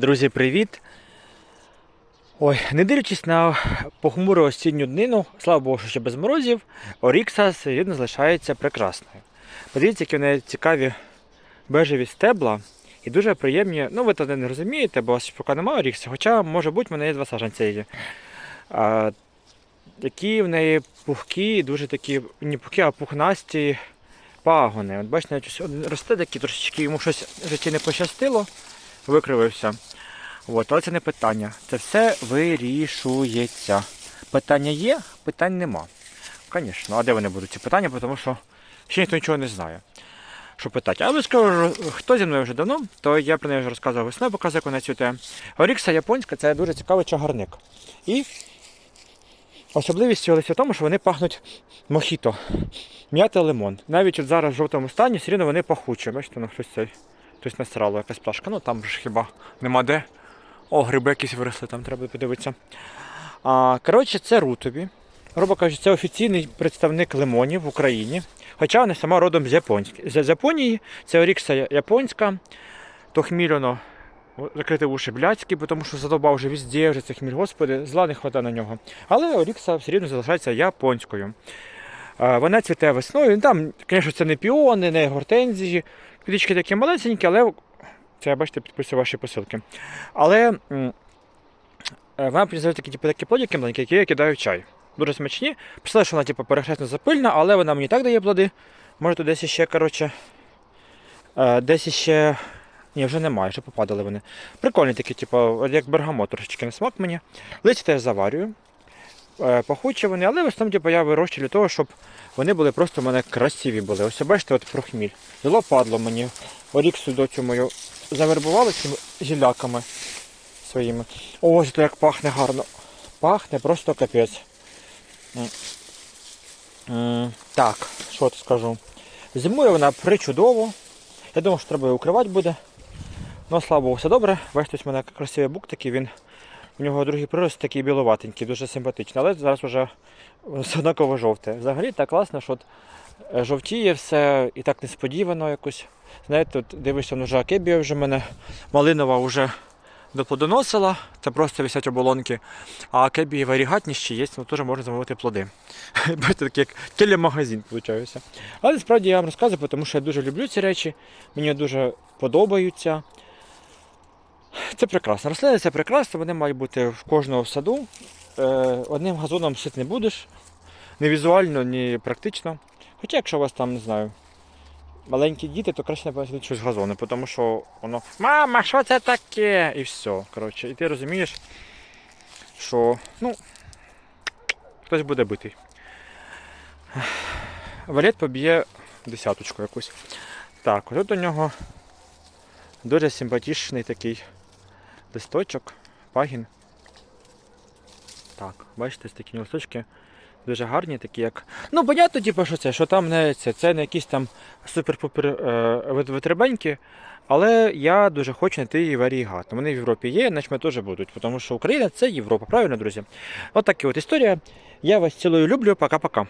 Друзі, привіт! Ой, не дивлячись на похмуру осінню днину, слава Богу, що ще без морозів, Орікса все залишається прекрасною. Подивіться, які в неї цікаві бежеві стебла і дуже приємні. Ну, ви тоді не розумієте, бо поки немає Орікса, хоча, може бути, в мене є два саджанця її. А, які в неї пухкі, дуже такі, не пухкі, а пухнасті пагони. От бачите, навіть ось один росте такі трошечки, йому щось в житті не пощастило, викривився. От, але це не питання. Це все вирішується. Питання є, питань нема. Звісно, а де вони будуть ці питання, тому що ще ніхто нічого не знає. Що питати. Але скажу, хто зі мною вже давно, то я про неї вже розказував весною, показую, як вона цвіте. Орікса японська це дуже цікавий чагарник. І особливість цього листя в тому, що вони пахнуть мохіто. М'ята лимон. Навіть от зараз в жовтому стані все рівно вони пахучі. Бачите, ну хтось цей. Хтось насрало якась пташка. Ну там ж хіба нема де. О, гриби якісь виросли, там треба подивитися. А, коротше, це рутові. Грубо кажучи, це офіційний представник лимонів в Україні. Хоча вона сама родом з, з Японії. Це Орікса японська, то хмільоно закрити уші блядські, тому що задовбав вже везде, вже цей хміль, господи, зла не хватає на нього. Але Орікса все рівно залишається японською. Вона цвіте весною. Там, звісно, це не піони, не гортензії. Квіточки такі малесенькі, але це, бачите, підписую ваші посилки. Але е, вона призває такі, типу, такі плодики маленькі, які я кидаю чай. Дуже смачні. Писали, що вона типу, перехресно запильна, але вона мені так дає плоди. Може тут десь ще, коротше, е, десь ще. Ні, вже немає, вже попадали вони. Прикольні такі, типу, як бергамот трошечки на смак мені. Листя теж заварюю. Е, Пахучі але в основному типу, я вирощую для того, щоб вони були просто у мене красиві були. Ось бачите, от про хміль. Падло мені. Оріксу доцю мою завербували цими гіляками своїми. Ось то як пахне гарно. Пахне просто капець. Так, що тут скажу. Зимує вона причудово. Я думав, що треба її укривати буде. Ну, слава Богу, все добре. Бачите, у мене красивий бук такий, він. У нього другий прирост такий біловатенький, дуже симпатичний, але зараз вже однаково жовте. Взагалі так класно, що от е, жовтіє все і так несподівано якось. Знаєте, тут дивишся, ну вже акебія вже мене малинова вже доплодоносила, це просто висять оболонки. А акебії варігатніші є, ну теж можна замовити плоди. Бачите, такий як телемагазин виходить. Але справді я вам розказую, тому що я дуже люблю ці речі, мені дуже подобаються. Це прекрасно. Рослини це прекрасно, вони мають бути в кожного в саду. Е, одним газоном сит не будеш. Ні візуально, ні практично. Хоча, якщо у вас там, не знаю, маленькі діти, то краще напевно щось газони, тому що воно. Мама, що це таке? І все. Коротше, і ти розумієш, що ну, хтось буде битий. Валет поб'є десяточку якусь. Так, тут у нього дуже симпатичний такий листочок, пагін. Так, бачите, ось такі листочки дуже гарні, такі як. Ну, понятно, типу, що це, що там не це, це не якісь там супер-пупер е, вит- витребеньки. Але я дуже хочу знайти її варігат. Вони в Європі є, значить ми теж будуть, тому що Україна це Європа, правильно, друзі? От от історія. Я вас цілую люблю, пока-пока.